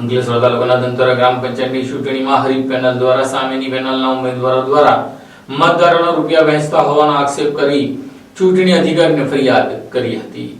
અંકલેશ્વર તાલુકાના ધંતોરા ગ્રામ પંચાયતની ચૂંટણીમાં હરીફ પેનલ દ્વારા સામેની પેનલના ઉમેદવારો દ્વારા મતદારોના રૂપિયા વહેંચતા હોવાનો આક્ષેપ કરી ચૂંટણી અધિકારીને ફરિયાદ કરી હતી.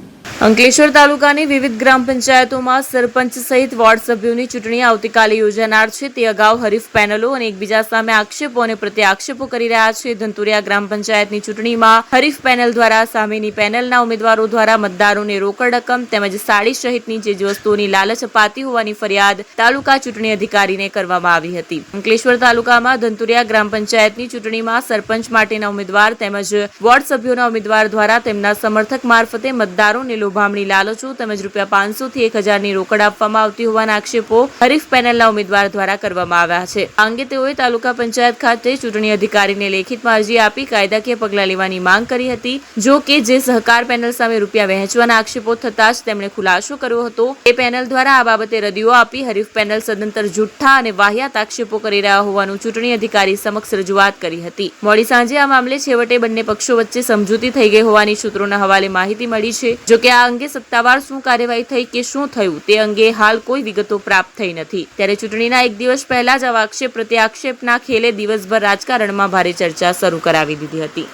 અંકલેશ્વર તાલુકાની વિવિધ ગ્રામ પંચાયતોમાં સરપંચ સહિત વોર્ડ સભ્યોની ચૂંટણી આવતીકાલે યોજાનાર છે. તે અગાઉ હરીફ પેનલો અને એકબીજા સામે આક્ષેપો અને પ્રત્યે આક્ષેપો કરી રહ્યા છે. ધંતુરિયા ગ્રામ પંચાયતની ચૂંટણીમાં હરીફ પેનલ દ્વારા સામેની પેનલના ઉમેદવારો દ્વારા મતદારોને રોકડ રકમ તેમજ સાડી સહિતની ચીજ વસ્તુઓની લાલચ અપાતી હોવાની ફરિયાદ તાલુકા ચૂંટણી અધિકારીને કરવામાં આવી હતી. અંકલેશ્વર તાલુકામાં ધંતુરિયા ગ્રામ પંચાયતની ચૂંટણીમાં સરપંચ માટેના ઉમેદવાર તેમજ વોર્ડ સભ્યોના ઉમેદવાર દ્વારા તેમના સમર્થક મારફતે મતદારોને લોભામણી લાલચો તેમજ રૂપિયા પાંચસો થી એક હજારની રોકડ આપવામાં આવતી હોવાના આક્ષેપો હરીફ પેનલના ઉમેદવાર દ્વારા કરવામાં આવ્યા છે. આ અંગે તેઓએ તાલુકા પંચાયત ખાતે ચૂંટણી અધિકારીને લેખિતમાં અરજી આપી કાયદાકીય પગલાં લેવાની માંગ કરી હતી. જો કે જે સહકાર પેનલ સામે રૂપિયા વહેંચવાના આક્ષેપો થતાં જ તેમણે ખુલાસો કર્યો હતો. એ પેનલ દ્વારા આ બાબતે રદીઓ આપી હરીફ પેનલ સદંતર જુઠ્ઠા અને વાહિયાત આક્ષેપો કરી રહ્યા હોવાનું ચૂંટણી અધિકારી સમક્ષ રજૂઆત કરી હતી. મોડી સાંજે આ મામલે છેવટે બંને પક્ષો વચ્ચે સમજૂતી થઈ ગઈ હોવાની સૂત્રોના હવાલે માહિતી મળી છે. જો કે આ અંગે સત્તાવાર શું કાર્યવાહી થઈ કે શું થયું તે અંગે હાલ કોઈ વિગતો પ્રાપ્ત થઈ નથી. ત્યારે ચૂંટણીના એક દિવસ પહેલા જ આવા આક્ષેપ પ્રત્યે આક્ષેપના ખેલે દિવસભર રાજકારણમાં ભારે ચર્ચા શરૂ કરાવી દીધી હતી.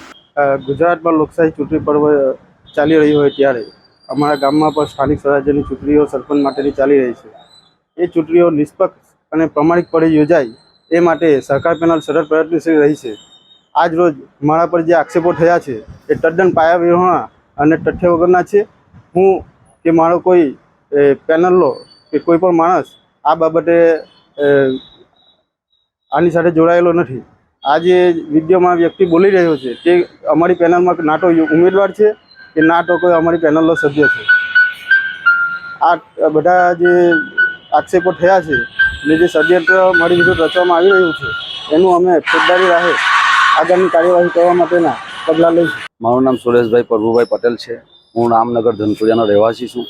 ગુજરાતમાં લોકશાહી ચૂંટણી પર્વ ચાલી રહ્યું હોય ત્યારે અમારા ગામમાં પણ સ્થાનિક સ્વરાજ્યની ચૂંટણીઓ સરપંચ માટેની ચાલી રહી છે. એ ચૂંટણીઓ નિષ્પક્ષ અને પ્રમાણિકપણે યોજાય એ માટે સરકાર પેનલ સતત પ્રયત્નશીલ રહી છે. આજ રોજ મારા પર જે આક્ષેપો થયા છે એ તદ્દન પાયા વિહોણા અને તથ્ય વગરના છે. હું કે મારો કોઈ એ, પેનલનો કે કોઈ પણ માણસ આ બાબતે આની સાથે જોડાયેલો નથી. આ જે વિડીયોમાં વ્યક્તિ બોલી રહ્યો છે તે અમારી પેનલમાં ના તો ઉમેદવાર છે કે ના તો કોઈ અમારી પેનલનો સભ્ય છે. આ બધા જે આક્ષેપો થયા છે અને જે ષડયંત્ર મારી વિરુદ્ધ રચવામાં આવી રહ્યું છે એનું અમે ફોજદારી રાહે આગામી કાર્યવાહી કરવા માટેના પગલાં લઈશું. મારું નામ સુરેશભાઈ પ્રભુભાઈ પટેલ છે. હું રામનગર ધનસુરિયાનો રહેવાસી છું.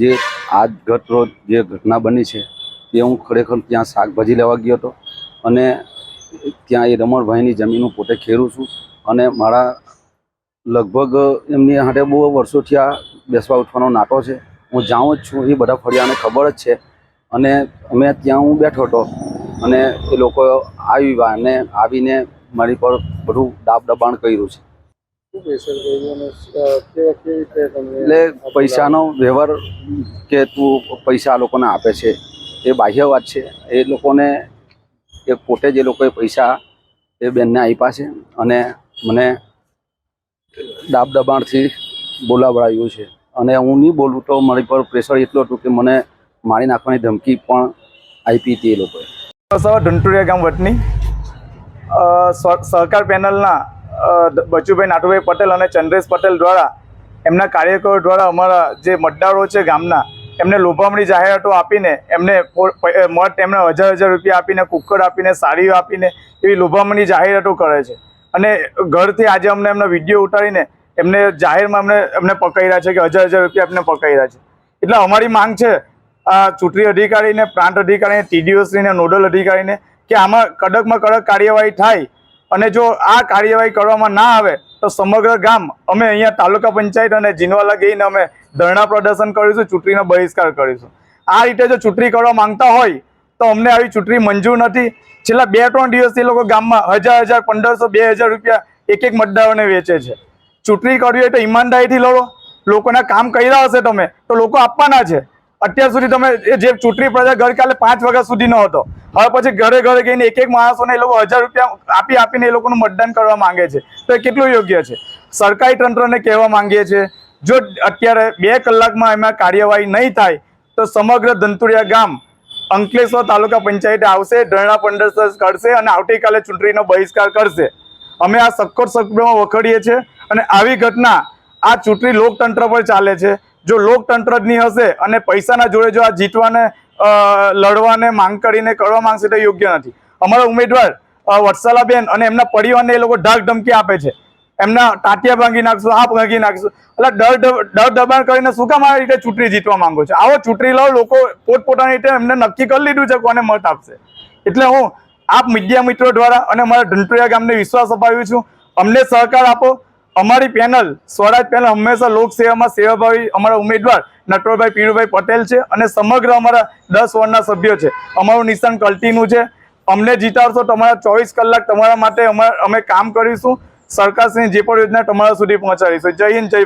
જે આજ ગત રોજ જે ઘટના બની છે, તે હું ખરેખર ત્યાં શાકભાજી લેવા ગયો હતો અને ત્યાં એ રમણભાઈની જમીન હું પોતે ખેરું છું અને મારા લગભગ એમની હાટે બહુ વર્ષોથી આ બેસવા ઉઠવાનો નાટો છે. હું જાઉં જ છું, એ બધા ફળિયાને ખબર જ છે અને અમે ત્યાં હું બેઠો હતો અને એ લોકો આવી અને આવીને મારી પર બધું દાબ દબાણ કર્યું છે. એટલે પૈસાનો વ્યવહાર કે તું પૈસા લોકોને આપે છે એ બાહ્ય વાત છે. એ લોકોને એ પોતે જ એ લોકોએ પૈસા એ બેનને આપ્યા છે અને મને દાબ દબાણથી બોલાવડાવ્યું છે. અને હું નહીં બોલું તો મારી પર પ્રેશર એટલું હતું કે મને મારી નાખવાની ધમકી પણ આપી હતી એ લોકોએ. ધંટુરિયા ગામ વટની સહકાર પેનલના બચુભાઈ નાટુભાઈ પટેલ અને ચંદ્રેશ પટેલ દ્વારા એમના કાર્યકરો દ્વારા અમારા જે મતદારો છે ગામના, એમને લોભામણી જાહેરાતો આપીને એમને મત એમને હજાર હજાર રૂપિયા આપીને કુકર આપીને, સાડીઓ આપીને એવી લોભામણી જાહેરાતો કરે છે. અને ઘરથી આજે અમને એમના વીડિયો ઉતારીને એમને જાહેરમાં અમને, એમને પકડ્યા છે કે હજાર હજાર રૂપિયા એમને પકડ્યા છે. એટલે અમારી માંગ છે, આ ચૂંટણી અધિકારીને પ્રાંત અધિકારીને ટીડીઓશ્રીને નોડલ અધિકારીને કે આમાં કડકમાં કડક કાર્યવાહી થાય અને જો આ કાર્યવાહી કરવામાં ના આવે, તો સમગ્ર ગામ અમે અહીંયા તાલુકા પંચાયત અને જીનવાલા ગઈને અમે ધરણા પ્રદર્શન કરીશું, ચૂંટણીનો બહિષ્કાર કરીશું. આ રીતે જો ચૂંટણી કરવા માંગતા હોય, તો અમને આવી ચૂંટણી મંજૂર નથી. છેલ્લા બે ત્રણ દિવસથી લોકો ગામમાં હજાર હજાર, પંદરસો, બે હજાર રૂપિયા એક એક મતદારોને વેચે છે. ચૂંટણી કરવી હોય તો ઈમાનદારીથી લડો. લોકોના કામ કર્યા હશે તમે, તો લોકો આપવાના છે. અત્યાર સુધી તમે જે ચૂંટણી પ્રચાર ગઈકાલે પાંચ વાગ્યા સુધીનો હતો હવે પછી ઘરે ઘરે ગઈને એક એક માણસોને એ લોકો હજાર રૂપિયા આપી આપીને એ લોકોનું મતદાન કરવા માંગે છે. તો એ કેટલું યોગ્ય છે? સરકારી તંત્રને કહેવા માંગીએ છીએ જો અત્યારે બે કલાકમાં એમાં કાર્યવાહી નહીં થાય, તો સમગ્ર ધંતુરિયા ગામ અંકલેશ્વર તાલુકા પંચાયતે આવશે, ધરણા પંદર કરશે અને આવતીકાલે ચૂંટણીનો બહિષ્કાર કરશે. અમે આ સક્કોર શબ્દમાં વખોડીએ છીએ અને આવી ઘટના આ ચૂંટણી લોકતંત્ર પર ચાલે છે. જો લોકતંત્ર જ નહીં હશે અને પૈસાના જોડે જો આ જીતવાને લડવાને માંગ કરીને કરવા માંગશે તો યોગ્ય નથી. અમારા ઉમેદવાર વત્સલાબેન અને એમના પરિવારને એ લોકો ઢાક ધમકી આપે છે. એમના ટાટિયા ભાંગી નાખશું આ ભાંગી નાખશું. એટલે ડર ડર દબાણ કરીને શું કામ આ રીતે ચૂંટણી જીતવા માંગો છો? આવો ચૂંટણી લડો, લોકો પોતપોતાની રીતે એમને નક્કી કરી લીધું છે, કોને મત આપશે. એટલે હું આપ મીડિયા મિત્રો દ્વારા અને અમારા ધંટુરિયા ગામને વિશ્વાસ અપાવ્યું છું. અમને સહકાર આપો અમારી પેનલ સ્વરાજ પેનલ હંમેશા લોકસેવામાં સેવાભાવી અમારા ઉમેદવાર નટવરભાઈ પીરુભાઈ પટેલ છે અને સમગ્ર અમારા દસ વોર્ડના સભ્યો છે. અમારું નિશાન કલ્ટીનું છે. અમને જીતાડશો તમારા ચોવીસ કલાક તમારા માટે અમા- કામ કરીશું. સરકારશ્રીની જે પણ યોજના તમારા સુધી પહોંચાડીશું. જય હિન્દ, જય